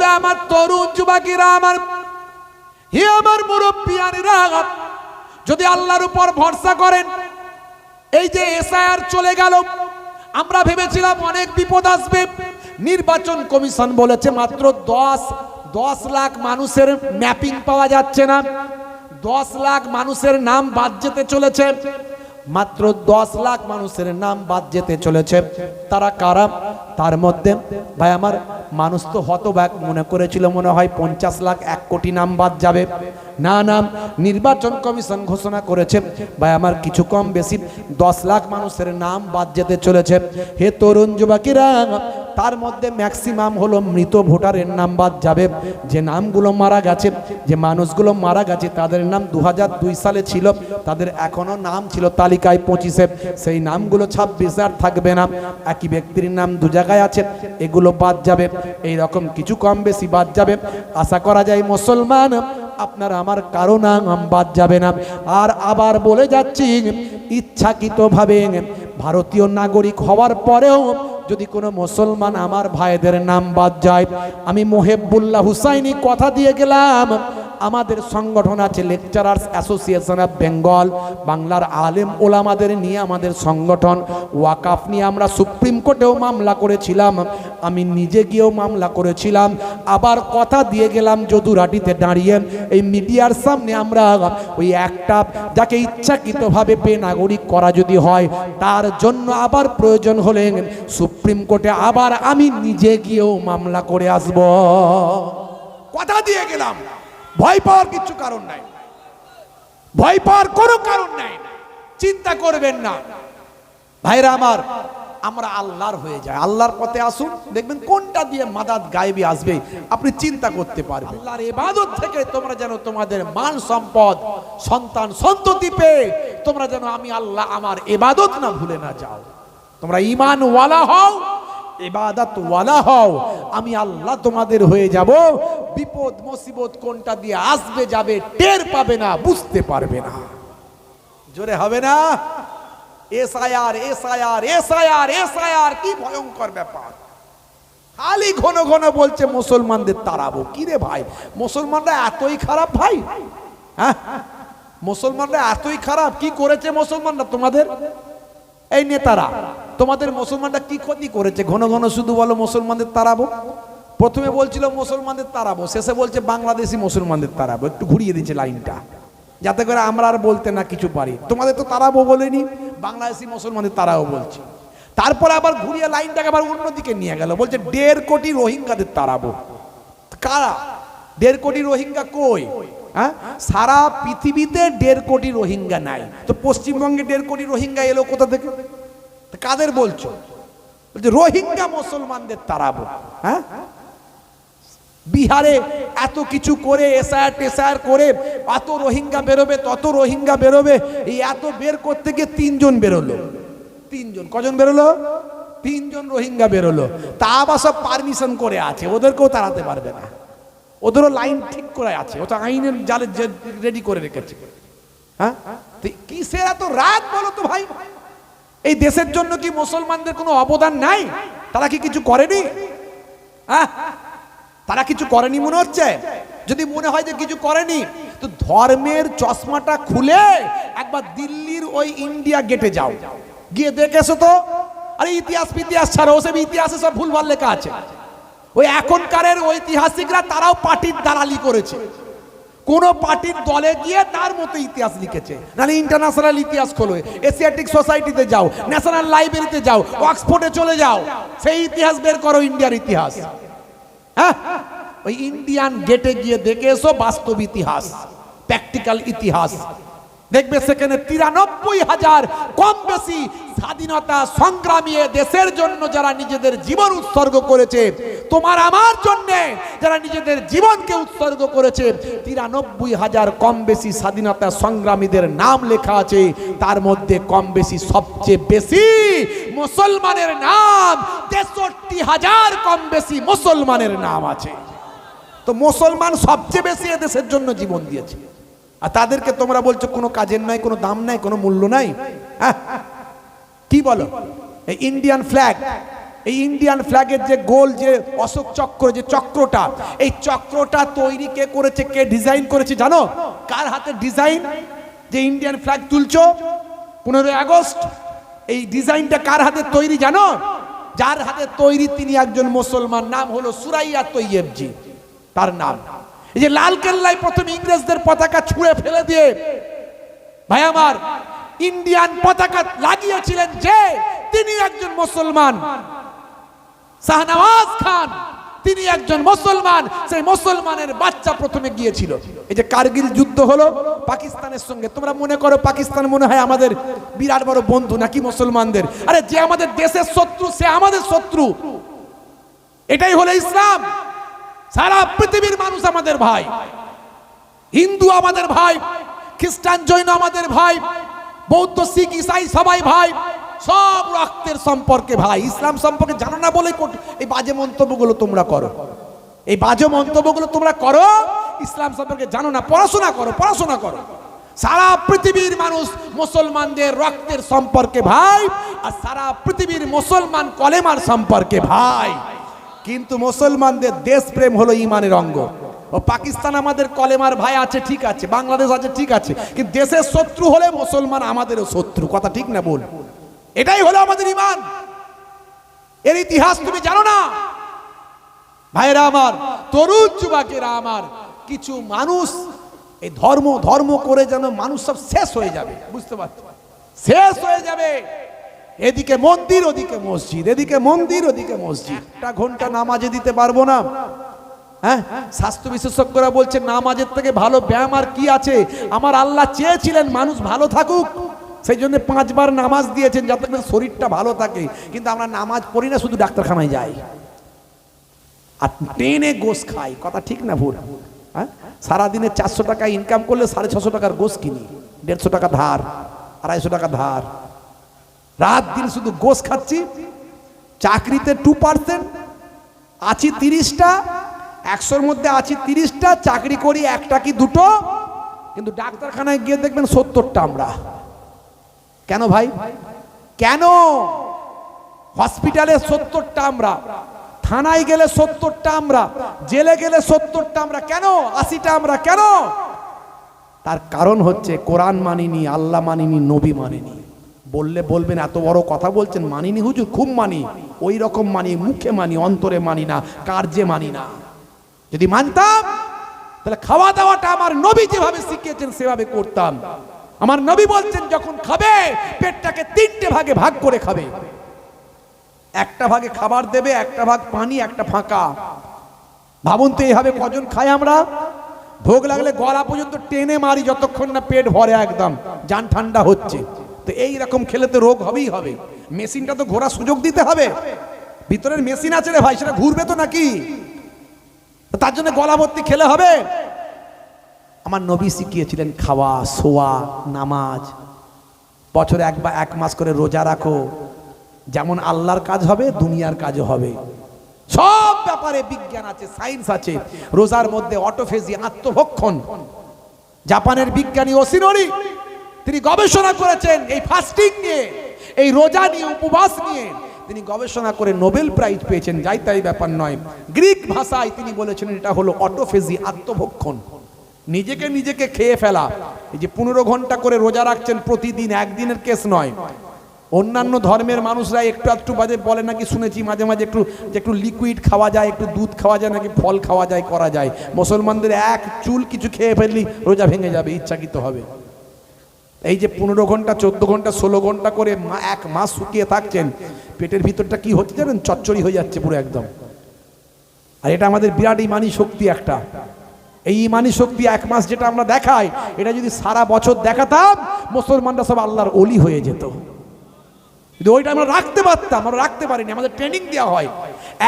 বন্ধুরা, আমার তরুণ যুবকেরা, আমার হে আমার মুরব্বিয়ানেরা, যদি আল্লাহর উপর ভরসা করেন, এই যে এসআইআর চলে গেল, আমরা ভেবেছিলাম অনেক বিপদ আসবে। নির্বাচন কমিশন বলেছে মাত্র দশ দশ লাখ মানুষের ম্যাপিং পাওয়া যাচ্ছে না। দশ লাখ মানুষের নাম বাদ যেতে চলেছে। মাত্র দশ লাখ মানুষের নাম বাদ যেতে চলেছে। তারা কারা? তার মধ্যে, ভাই আমার, মানুষ তো হতবাক মনে করেছিল মনে হয় পঞ্চাশ লাখ এক কোটি নাম বাদ যাবে। না নাম নির্বাচন কমিশন ঘোষণা করেছে, ভাই আমার কিছু কম বেশি দশ লাখ মানুষের নাম বাদ যেতে চলেছে। হে তরুণ যুবকেরা তার মধ্যে ম্যাক্সিমাম হলো মৃত ভোটারের নাম বাদ যাবে। যে নামগুলো মারা গেছে, যে মানুষগুলো মারা গেছে, তাদের নাম দু হাজার দুই সালে ছিল। তাদের এখনও নাম ছিল তালিকায় পঁচিশে। সেই নামগুলো ছাব্বিশ আর থাকবে না। একই ব্যক্তির নাম দু জায়গায় আছে। এগুলো বাদ যাবে। এই রকম কিছু কম বেশি বাদ যাবে। আশা করা যায় মুসলমান, আপনার আমার কারও নাম বাদ যাবে না। আর আবার বলে যাচ্ছি, ইচ্ছাকৃতভাবে ভারতীয় নাগরিক হওয়ার পরেও যদি কোনো মুসলমান আমার ভাইদের নাম বাদ যায় আমি মোহেবুল্লাহ হুসাইনি কথা দিয়ে গেলাম। আমাদের সংগঠন আছে লেকচারার্স অ্যাসোসিয়েশন অফ বেঙ্গল। বাংলার আলেম ওলামাদের নিয়ে আমাদের সংগঠন। ওয়াকাফ নিয়ে আমরা সুপ্রিম কোর্টেও মামলা করেছিলাম। আমি নিজে গিয়েও মামলা করেছিলাম। আবার কথা দিয়ে গেলাম যদুরাটিতে দাঁড়িয়ে। এই মিডিয়ার সামনে আমরা ওই একটা যাকে ইচ্ছাকৃতভাবে পে নাগরিক করা যদি হয়, তার জন্য আবার প্রয়োজন হলে সুপ্রিম কোর্টে আবার আমি নিজে গিয়েও মামলা করে আসব। কথা দিয়ে গেলাম। ভয় পাওয়ার কিছু কারণ নাই। ভয় পাওয়ার কোনো কারণ নাই। চিন্তা করবেন না। ভাইরা আমার, আমরা আল্লাহর হয়ে যায় আল্লাহর পথে আসুন, দেখবেন কোনটা দিয়ে মাদাত গায়েবী আসবে, আপনি চিন্তা করতে পারবেন। আল্লাহর ইবাদত থেকে তোমরা যেন তোমাদের মান সম্পদ, সন্তান সন্ততি পেয়ে তোমরা যেন আমি আল্লাহ আমার ইবাদত না ভুলে না যাও। তোমরা ইমান ওয়ালা হও ইবাদত ওয়ালা হও, আমি আল্লাহ তোমাদের হয়ে যাব। বিপদ, মুসিবত কোনটা দিয়ে আসবে, যাবে, টের পাবে না, বুঝতে পারবে না। জোরে হবে না? এসআইআর এসআইআর এসআইআর এসআইআর, কি ভয়ঙ্কর ব্যাপার। খালি ঘন ঘন বলছে, মুসলমানদের তাড়াবো। কি রে ভাই? মুসলমানরা এতই খারাপ ভাই? হ্যাঁ? মুসলমানরা এতই খারাপ, কি করেছে মুসলমানরা তোমাদের? এই নেতারা, তোমাদের মুসলমানরা কি ক্ষতি করেছে? ঘন ঘন শুধু বলো মুসলমানদের তাড়াবো? প্রথমে বলছিল মুসলমানদের তাড়াবো, শেষে বলছে বাংলাদেশি মুসলমানদের তাড়াবো। একটু ঘুরিয়ে দিচ্ছে লাইনটা, যাতে করে আমরা আর বলতে না কিছু পারি। তোমাদের তো তাড়াবো বলেনি, বাংলাদেশি মুসলমানদের তারাও বলছে। তারপর আবার ঘুরিয়ে লাইনটাকে আবার অন্যদিকে নিয়ে গেল, বলছে দেড় কোটি রোহিঙ্গাদের তাড়াবো। কারা? দেড় কোটি রোহিঙ্গা কই? হ্যাঁ? সারা পৃথিবীতে দেড় কোটি রোহিঙ্গা নাই। তো পশ্চিমবঙ্গে দেড় কোটি রোহিঙ্গা এলো কোথা থেকে? কাদের বলছো? বলছে, রোহিঙ্গা মুসলমানদের তাড়াবো হ্যাঁ? বিহারে এত কিছু করে এসআর টেসআর করে, এত রোহিঙ্গা বেরোবে, তত রোহিঙ্গা বেরোবে, এই এত বের করতে গিয়ে তিনজন বেরোলো। তিনজন। কজন বেরোলো? তিনজন রোহিঙ্গা বেরোলো। তা আবার সব পারমিশন করে আছে, ওদেরকেও তাড়াতে পারবে না। ওদেরও লাইন ঠিক করে আছে। ওটা আইনের জালে রেডি করে রেখেছে। হ্যাঁ? কিসের এত রাগ বলো তো ভাই? এই দেশের জন্য কি মুসলমানদের কোনো অবদান নাই? তারা কি কিছু করেনি? হ্যাঁ? তারা কিছু করেনি মনে হচ্ছে? যদি মনে হয় যে কিছু করেনি, তো ধর্মের চশমাটা খুলে একবার দিল্লির ওই ইন্ডিয়া গেটে যাও। গিয়ে দেখেছ তো? আরে ইতিহাস ইতিহাস ছাড়া, ওসব ইতিহাসে সব ভুলভাল লেখা আছে। ওই এখনকারের ঐতিহাসিকরা তারাও পার্টির দালালি করেছে। কোন পার্টির দলে গিয়ে তার মতো ইতিহাস লিখেছে। নাহলে ইন্টারন্যাশনাল ইতিহাস খোলো। এশিয়াটিক সোসাইটিতে যাও ন্যাশনাল লাইব্রেরিতে যাও অক্সফোর্ডে চলে যাও, সেই ইতিহাস বের করো ইন্ডিয়ার ইতিহাস। হ্যাঁ? ওই ইন্ডিয়ান গেটে গিয়ে দেখে এসো, বাস্তব ইতিহাস প্র্যাকটিক্যাল ইতিহাস। দেখবে সেখানে তিরানব্বই হাজার কম বেশি স্বাধীনতা সংগ্রামী দেশের জন্য যারা নিজেদের জীবন উৎসর্গ করেছে, তোমার আমার জন্য যারা নিজেদের জীবনকে উৎসর্গ করেছে, তিরানব্বই হাজার কম বেশি স্বাধীনতা সংগ্রামীদের নাম লেখা আছে। তার মধ্যে কম বেশি সবচেয়ে বেশি মুসলমানের নাম, তেষট্টি হাজার কম বেশি মুসলমানের নাম আছে। তো মুসলমান সবচেয়ে বেশি দেশের জন্য জীবন দিয়েছে। আর তাদেরকে তোমরা বলছো, কোনো কাজের নাই, কোনো দাম নাই, কোনো মূল্য নাই? হ্যাঁ? কি বলো? এই ইন্ডিয়ান ফ্ল্যাগ এই ইন্ডিয়ান ফ্ল্যাগের যে গোল, যে অশোক চক্র, যে চক্রটা, এই চক্রটা তৈরি কে করেছে, কে ডিজাইন করেছে জানো? কার হাতে ডিজাইন যে ইন্ডিয়ান ফ্ল্যাগ তুলছো পনেরোই আগস্ট, এই ডিজাইনটা কার হাতে তৈরি জানো? যার হাতে তৈরি তিনি একজন মুসলমান, নাম হলো সুরাইয়া তৈয়েবজি, তার নাম। এই যে লাল কেল্লায় প্রথম ইংরেজদের পতাকা ছুঁড়ে ফেলে দিয়ে, ভাই আমার ইন্ডিয়ান পতাকা লাগিয়েছিলেন যে তিনি একজন মুসলমান। শাহনওয়াজ খান, তিনি একজন মুসলমান। সেই মুসলমানের বাচ্চা প্রথমে গিয়েছিল। এই যে কারগিল যুদ্ধ হলো, পাকিস্তানের সঙ্গে। তোমরা মনে করো পাকিস্তান মনে হয় আমাদের বিরাট বড় বন্ধু নাকি মুসলমানদের? আরে যে আমাদের দেশের শত্রু, সে আমাদের শত্রু। এটাই হলো ইসলাম। সারা পৃথিবীর মানুষ আমাদের ভাই। হিন্দু আমাদের ভাই, খ্রিস্টান জৈন আমাদের ভাই বৌদ্ধ, শিখ, ইসাই সবাই ভাই, সব রক্তের সম্পর্কে ভাই। ইসলাম সম্পর্কে জানো না বলে এই বাজে মন্তব্যগুলো তোমরা করো। এই বাজে মন্তব্যগুলো তোমরা করো, ইসলাম সম্পর্কে জানো না, পড়াশোনা করো পড়াশোনা করো। সারা পৃথিবীর মানুষ মুসলমানদের রক্তের সম্পর্কে ভাই, আর সারা পৃথিবীর মুসলমান কলেমার সম্পর্কে ভাই। কিন্তু মুসলমানদের দেশপ্রেম হলো ইমানের অঙ্গ। পাকিস্তান আমাদের কলেমার ভাই আছে, ঠিক আছে, বাংলাদেশ আছে, ঠিক আছে, কিন্তু দেশের শত্রু হলে মুসলমান আমাদেরও শত্রু, কথা ঠিক না বল এটাই হলো আমাদের ইমান। এর ইতিহাস তুমি জানো না? ভাইরা আমার, তরুণ যুবকেরা আমার, কিছু মানুষ, এই ধর্ম ধর্ম করে যেন মানুষ সব শেষ হয়ে যাবে, বুঝতে পারছ? শেষ হয়ে যাবে। এদিকে মন্দির, ওদিকে মসজিদ, এদিকে মন্দির, ওদিকে মসজিদ। একটা ঘণ্টা নামাজে দিতে পারব না? হ্যাঁ? স্বাস্থ্য বিশেষজ্ঞরা বলছে নামাজের থেকে ভালো ব্যায়াম আর কি আছে? আমার আল্লাহ চেয়েছিলেন মানুষ ভালো থাকুক। সেই জন্য পাঁচবার নামাজ দিয়েছেন যাতে শরীরটা ভালো থাকে। কিন্তু আমরা নামাজ পড়ি না, শুধু ডাক্তারখানায় যাই। আর টেনে গোস খাই। কথা ঠিক না ভুল? হ্যাঁ? সারাদিনে চারশো টাকা ইনকাম করলে সাড়ে ছশো টাকার গোস কিনি। দেড়শো টাকা ধার, আড়াইশো টাকা ধার। রাত দিন শুধু গোস খাচ্ছি। চাকরিতে টু পার্সেন্ট আছি তিরিশটা। একশোর মধ্যে আছি তিরিশটা, চাকরি করি একটা কি দুটো? কিন্তু ডাক্তারখানায় গিয়ে দেখবেন সত্তরটা আমরা। কেন ভাই? কেন? হসপিটালে সত্তরটা আমরা, থানায় গেলে সত্তরটা আমরা, জেলে গেলে সত্তরটা আমরা, কেন? আশিটা আমরা, কেন? তার কারণ হচ্ছে কোরআন মানিনি, আল্লাহ মানিনি, নবী মানিনি। বললে বলবেন, এত বড় কথা বলছেন, মানিনি হুজুর, খুব মানি। ওই রকম মানি, মুখে মানি, অন্তরে মানি না, কার্যে মানি না। যদি মানতাম, তাহলে খাওয়া দাওয়াটা আমার নবী যেভাবে শিখিয়েছেন, সেভাবে করতাম। আমার নবী বলছেন, যখন খাবে, পেটটাকে তিনটে ভাগে ভাগ করে খাবে। একটা ভাগে খাবার দেবে, একটা ভাগ পানি, একটা ফাঁকা। ভাবুন তো এইভাবে কজন খাই আমরা? ভোগ লাগলে গলা পর্যন্ত টেনে মারি যতক্ষণ না পেট ভরে একদম, যান ঠান্ডা হচ্ছে। তো এই রকম খেলে তো রোগ হবেই হবে। মেশিনটা তো ঘোরার সুযোগ দিতে হবে। ভিতরের মেশিন আছে রে ভাই, সেটা ঘুরবে তো নাকি? তার জন্য গলা ভর্তি খেলে হবে। আমার নবী শিখিয়েছিলেন খাওয়া, শোয়া, নামাজ। বছরে একবার এক মাস করে রোজা রাখো। যেমন আল্লাহর কাজ হবে, দুনিয়ার কাজও হবে। সব ব্যাপারে বিজ্ঞান আছে, সায়েন্স আছে। রোজার মধ্যে অটোফেজি, আত্মভক্ষণ। জাপানের বিজ্ঞানী ওসিনোরি, তিনি গবেষণা করেছেন এই ফাস্টিং নিয়ে, এই রোজা নিয়ে, উপবাস নিয়ে। তিনি গবেষণা করে নোবেল প্রাইজ পেয়েছেন, যাই তাই ব্যাপার নয়। গ্রিক ভাষায় তিনি বলেছেন এটা হলো অটোফেজি, আত্মভক্ষণ। নিজেকে নিজেকে খেয়ে ফেলা। এই যে পনেরো ঘণ্টা করে রোজা রাখছেন প্রতিদিন, একদিনের কেস নয়। অন্যান্য ধর্মের মানুষরা একটু একটু বাজে বলে নাকি শুনেছি, মাঝে মাঝে একটু, যে একটু লিকুইড খাওয়া যায়, একটু দুধ খাওয়া যায়, নাকি ফল খাওয়া যায়, করা যায়। মুসলমানদের এক চুল কিছু খেয়ে ফেললি রোজা ভেঙে যাবে, ইচ্ছাকৃত হবে। এই যে পনেরো ঘণ্টা, চোদ্দ ঘণ্টা, ষোলো ঘণ্টা করে এক মাস শুকিয়ে থাকছেন, পেটের ভিতরটা কি হচ্ছে জানেন? চচ্চড়ি হয়ে যাচ্ছে পুরো একদম। আর এটা আমাদের বিরাট ইমানি শক্তি একটা। এই ইমানি শক্তি এক মাস যেটা আমরা দেখাই, এটা যদি সারা বছর দেখাতাম, মুসলমানরা সব আল্লাহর অলি হয়ে যেত। কিন্তু ওইটা আমরা রাখতে পারতাম, আমরা রাখতে পারিনি, আমাদের ট্রেনিং দেওয়া হয়।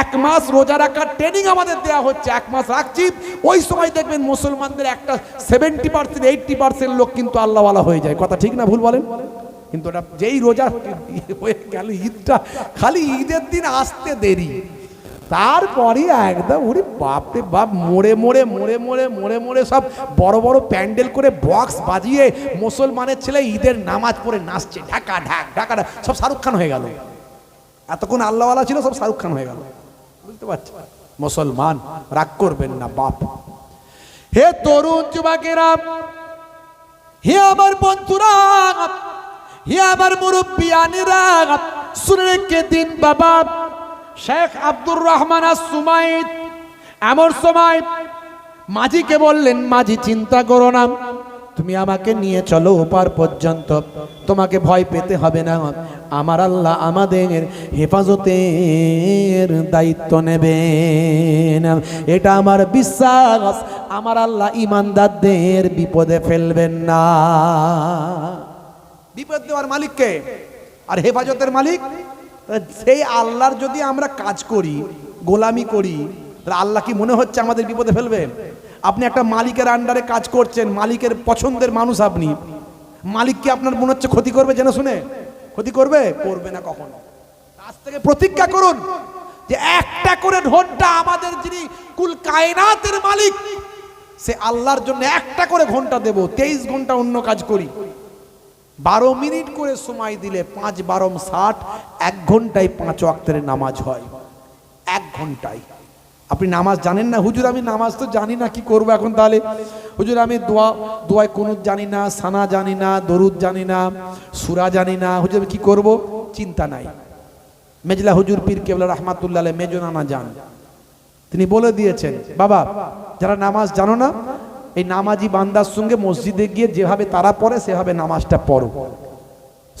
এক মাস রোজা রাখার ট্রেনিং আমাদের দেওয়া হচ্ছে, এক মাস রাখছি। ওই সময় দেখবেন মুসলমানদের একটা সেভেন্টি পার্সেন্ট এইটটি পার্সেন্ট লোক কিন্তু আল্লাহওয়ালা হয়ে যায়। কথা ঠিক না ভুল বলেন? কিন্তু ওটা যেই রোজা হয়ে গেল ঈদটা, খালি ঈদের দিন আসতে দেরি। তারপরে একদম ওরে বাপরে বাপ, মোড়ে মোড়ে মোড়ে মোড়ে মোড়ে মোড়ে সব বড় বড় প্যান্ডেল করে বক্স বাজিয়ে মুসলমানের ছেলে ঈদের নামাজ পড়ে নাচছে ঢাকা, ঢাক, ঢাকা, সব শাহরুখ খান হয়ে গেল। এতক্ষণ আল্লাহওয়ালা ছিল, সব শাহরুখ খান হয়ে গেল। বুঝতে পারছি মুসলমান, রাগ করবেন না, বাপ। হে তরুণ যুবকেরা, হে আমার বন্ধুরা, হে আমার মুরব্বিয়ানিরা, শুনে রেখে দিন, বাবা। শেখ আব্দুর রহমান আর সুমাইদ এমন সময় মাঝিকে বললেন, মাঝি, চিন্তা করো না। তুমি আমাকে নিয়ে চলো ওপার পর্যন্ত। তোমাকে ভয় পেতে হবে না। আমার আল্লাহ আমাদের হেফাজতের দায়িত্ব নেবেন। এটা আমার বিশ্বাস। আমার আল্লাহ ইমানদারদের বিপদে ফেলবেন না। বিপদ দেওয়ার মালিককে আর হেফাজতের মালিক? সেই আল্লাহর যদি আমরা কাজ করি, গোলামি করি, তাহলে আল্লাহ কি মনে হচ্ছে আমাদের বিপদে ফেলবে? আপনি একটা মালিকের আন্ডারে কাজ করছেন, মালিকের পছন্দের মানুষ আপনি। মালিককে আপনার মনে হচ্ছে ক্ষতি করবে জেনে শুনে? ক্ষতি করবে? করবে না কখনো। আজ থেকে প্রতিজ্ঞা করুন যে একটা করে ঘণ্টা আমাদের যিনি কুল কায়নাতের মালিক, সে আল্লাহর জন্য একটা করে ঘণ্টা দেব, তেইশ ঘণ্টা অন্য কাজ করি। বারো মিনিট করে সময় দিলে পাঁচ বারম ষাট, এক ঘন্টায় পাঁচ ওয়াক্তের নামাজ হয়। এক ঘন্টায়। আপনি নামাজ জানেন না? হুজুর, আমি নামাজ তো জানি না, কি করব এখন তাহলে? হুজুর, আমি দোয়া, দোয়ায় কুনুত জানি না, সানা জানি না, দরুদ জানি না, সুরা জানি না। হুজুর, আমি কি করব? চিন্তা নাই। মেজলা হুজুর পীর কেবলা রহমাতুল্লাহ মেজো নানা যান। তিনি বলে দিয়েছেন, বাবা, যারা নামাজ জানো না, এই নামাজি বান্দার সঙ্গে মসজিদে গিয়ে যেভাবে তারা পড়ে, সেভাবে নামাজটা পড়ো।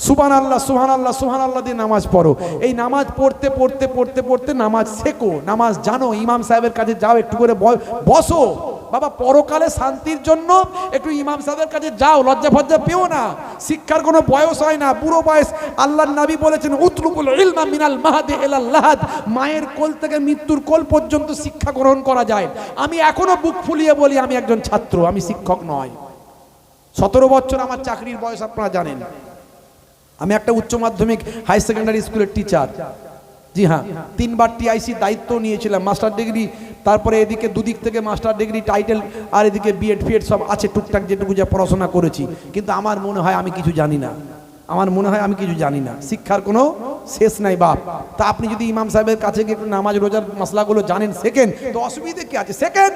সুহান আল্লাহ সুহান আল্লাহ সুহান আল্লাহ দিয়ে নামাজ পড়ো। এই নামাজ পড়তে পড়তে পড়তে পড়তে নামাজ শেখো, নামাজ জানো, ইমাম সাহেবের কাছে যাও, একটু করে বসো। বাবা, পরকালে শান্তির জন্য একটু ইমাম সাহেবের কাছে যাও, লজ্জা ফজ্জা পেও না। শিক্ষার কোনো বয়স হয় না, বুড়ো বয়স। আল্লাহর নবী বলেছেন, উতলুবুল ইলমা মিনাল মাহাদি ইলাল লাহাদ। মায়ের কোল থেকে মৃত্যুর কোল পর্যন্ত শিক্ষা গ্রহণ করা যায়। আমি এখনও বুক ফুলিয়ে বলি, আমি একজন ছাত্র, আমি শিক্ষক নয়। সতেরো বছর আমার চাকরির বয়স, আপনারা জানেন। আমি একটা উচ্চ মাধ্যমিক হাই সেকেন্ডারি স্কুলের টিচার জি হ্যাঁ তিনবার টিআইসি দায়িত্ব নিয়েছিলাম মাস্টার ডিগ্রি তারপরে এদিকে দুদিক থেকে মাস্টার ডিগ্রি টাইটেল আর এদিকে বিএড ফিএড সব আছে টুকটাক যেটুকু যা পড়াশোনা করেছি। কিন্তু আমার মনে হয় আমি কিছু জানি না। আমার মনে হয় আমি কিছু জানি না। শিক্ষার কোনো শেষ নাই বাপ। তা আপনি যদি ইমাম সাহেবের কাছে গিয়ে নামাজ, রোজার মশলাগুলো জানেন, শেখেন, তো অসুবিধে কি আছে? শেখেন!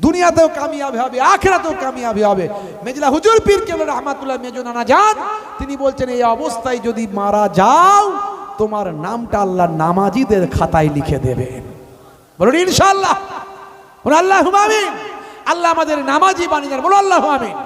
দুনিয়াতেও কামিয়াবি হবে, আখেরাতেও কামিয়াবি হবে। মেজলা হুজুর পীর কেবল রহমাতুল্লাহ মেজো নানা যান তিনি বলছেন, এই অবস্থায় যদি মারা যাও, তোমার নামটা আল্লাহ নামাজিদের খাতায় লিখে দেবে। বলুন, ইনশাআল্লাহ। বলুন, আল্লাহ আমিন। আল্লাহ আমাদের নামাজি বানিয়ে বলো আল্লাহ আমিন।